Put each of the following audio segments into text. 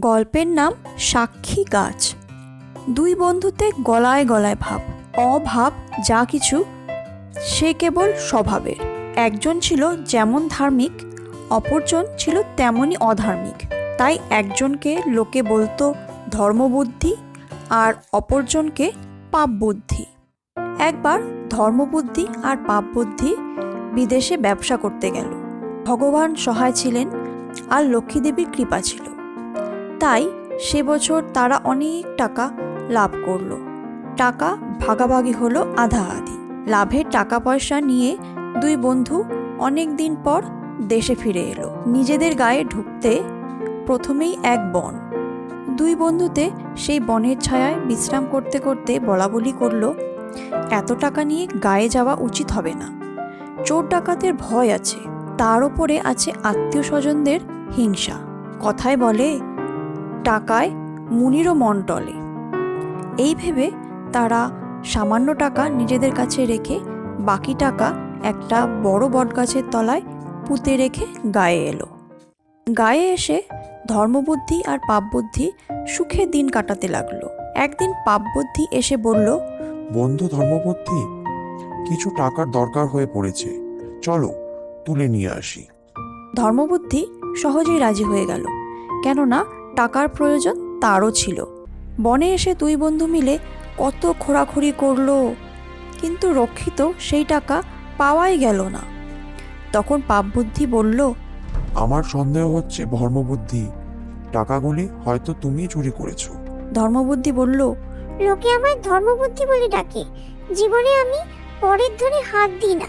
গল্পের নাম সাক্ষী গাছ। দুই বন্ধুতে গলায় গলায় ভাব, অভাব যা কিছু, সে কেবল স্বভাবের। একজন ছিল যেমন ধার্মিক, অপরজন ছিল তেমনই অধার্মিক। তাই একজনকে লোকে বলতো ধর্মবুদ্ধি আর অপরজনকে পাপ বুদ্ধি একবার ধর্মবুদ্ধি আর পাপ বুদ্ধি বিদেশে ব্যবসা করতে গেল। ভগবান সহায় ছিলেন আর লক্ষ্মীদেবীর কৃপা ছিল। তাই সে বছর তারা অনেক টাকা লাভ করল। টাকা ভাগাভাগি হলো আধা আধি। লাভের টাকা পয়সা নিয়ে দুই বন্ধু অনেক দিন পর দেশে ফিরে এলো। নিজেদের গায়ে ঢুকতে প্রথমেই এক বন। দুই বন্ধুতে সেই বনের ছায়ায় বিশ্রাম করতে করতে বলা বলি করল, এত টাকা নিয়ে গায়ে যাওয়া উচিত হবে না। চোর ডাকাতের ভয় আছে। তার উপরে আছে আত্মীয় স্বজনদের হিংসা। কথায় বলে টাকায় মুনিরও মন টলে। এই ভেবে তারা সামান্য টাকা নিজেদের কাছে রেখে বাকি টাকা একটা বড় বটগাছের তলায় পুঁতে রেখে গায়ে এলো। গায়ে এসে ধর্মবুদ্ধি আর পাপবুদ্ধি সুখে দিন কাটাতে লাগল। একদিন পাপবুদ্ধি এসে বলল বন্ধু ধর্মবুদ্ধি কিছু টাকার দরকার হয়ে পড়েছে। চলো তুলে নিয়ে আসি। ধর্মবুদ্ধি সহজেই রাজি হয়ে গেল। কেননা টাকার প্রয়োজন তারও ছিল। বনে এসে দুই বন্ধু মিলে কত খোঁড়াখুড়ি করল কিন্তু রক্ষিত সেই টাকা পাওয়াই গেল না। তখন পাপবুদ্ধি বলল আমার সন্দেহ হচ্ছে ধর্মবুদ্ধি। টাকাগুলি হয়তো তুমি চুরি করেছ। ধর্মবুদ্ধি বলল লোকে আমায় ধর্মবুদ্ধি বলে ডাকে। জীবনে আমি পরের ধরে হাত দিই না।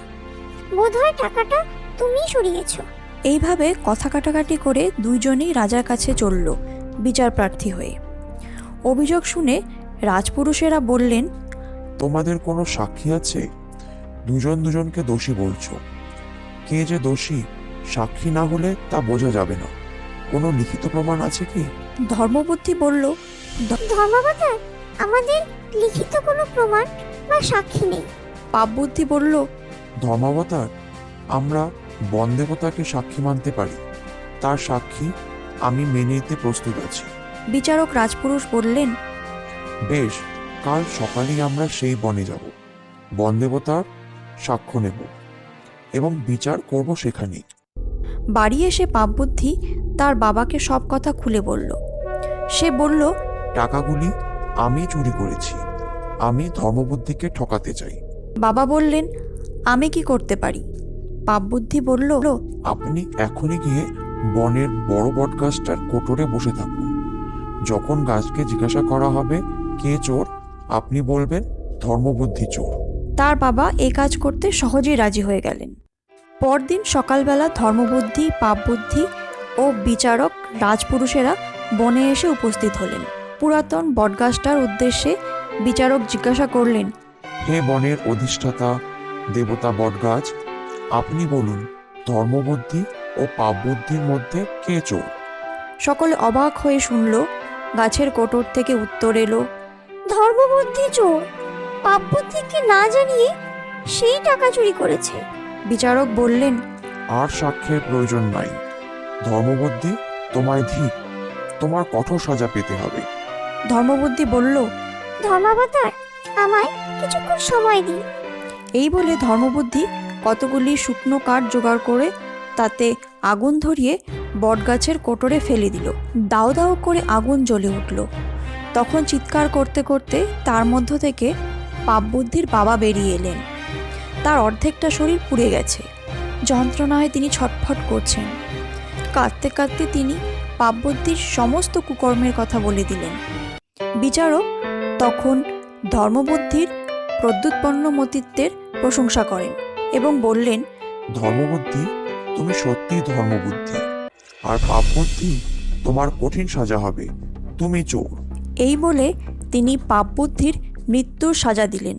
বোধহয় টাকাটা তুমি সরিয়েছ। এইভাবে কথা কাটাকাটি করে দুইজনেই রাজার কাছে চলল। বিচার প্রার্থী হয়ে। অভিযোগ শুনে রাজপুরুষেরা বললেন তোমাদের কোনো সাক্ষী আছে? দুজন দুজনকে দোষী বলছো। কে যে দোষী সাক্ষী না হলে তা বোঝা যাবে না। কোনো লিখিত প্রমাণ আছে কি? ধর্মবুদ্ধি বলল ধর্মাবতার আমাদের লিখিত কোনো প্রমাণ বা সাক্ষী নেই। পাপবুদ্ধি বলল ধর্মাবতার আমরা বনদেবতাকে সাক্ষী মানতে পারি। তার সাক্ষী আমি মেনে নিতে প্রস্তুত আছি। বিচারক রাজপুরুষ বললেন বেশ কাল সকালেই আমরা সেই বনে যাব। বনদেবতার সাক্ষ্য নেব এবং বিচার করব সেখানেই। বাড়ি এসে পাপবুদ্ধি তার বাবাকে সব কথা খুলে বলল। সে বলল টাকাগুলি আমি চুরি করেছি। আমি ধর্মবুদ্ধিকে ঠকাতে চাই। বাবা বললেন আমি কি করতে পারি? পাপবুদ্ধি বলল আপনি এখনই গিয়ে বনের বড় বটগাছটার কোটরে বসে থাকুন। যখন গাছকে জিজ্ঞাসা করা হবে কে চোর? আপনি বলবেন ধর্মবুদ্ধি চোর। তার বাবা এই কাজ করতে সহজেই রাজি হয়ে গেলেন। পরদিন সকালবেলা ধর্মবুদ্ধি পাপবুদ্ধি ও বিচারক রাজপুরুষেরা বনে এসে উপস্থিত হলেন। পুরাতন বটগাছটার উদ্দেশ্যে বিচারক জিজ্ঞাসা করলেন হে বনের অধিষ্ঠাতা দেবতা বটগাছ আপনি বলুন ধর্মবুদ্ধি ও পাপবুদ্ধির মধ্যে কে চোর? সকলে অবাক হয়ে শুনল গাছের কোটর থেকে উত্তর এলো ধর্মবুদ্ধি চোর! পাপ বুদ্ধিকে না জানিয়ে সেই টাকা চুরি করেছে? বিচারক বললেন আর সাক্ষ্যের প্রয়োজন নাই। ধর্মবুদ্ধি তোমায় ধিক তোমার কঠোর সাজা পেতে হবে। ধর্মবুদ্ধি বলল ধর্মাবতার আমায় কিছুক্ষণ সময় দিন। এই বলে ধর্মবুদ্ধি কতগুলি শুকনো কাঠ জোগাড় করে তাতে আগুন ধরিয়ে বটগাছের কোটরে ফেলে দিল। দাও দাও করে আগুন জ্বলে উঠল। তখন চিৎকার করতে করতে তার মধ্য থেকে পাপবুদ্ধির বাবা বেরিয়ে এলেন। তার অর্ধেকটা শরীর পুড়ে গেছে। যন্ত্রণায় তিনি ছটফট করছেন। কাঁদতে কাঁদতে তিনি পাপবুদ্ধির সমস্ত কুকর্মের কথা বলে দিলেন। বিচারক তখন ধর্মবুদ্ধির প্রদ্যুৎপন্ন মতিত্বের প্রশংসা করেন এবং বললেন, ধর্মবুদ্ধি তুমি সত্যিই ধর্মবুদ্ধি। আর পাপবুদ্ধি তোমার কঠিন সাজা হবে। তুমি চোর। এই বলে তিনি পাপবুদ্ধির মৃত্যুর সাজা দিলেন।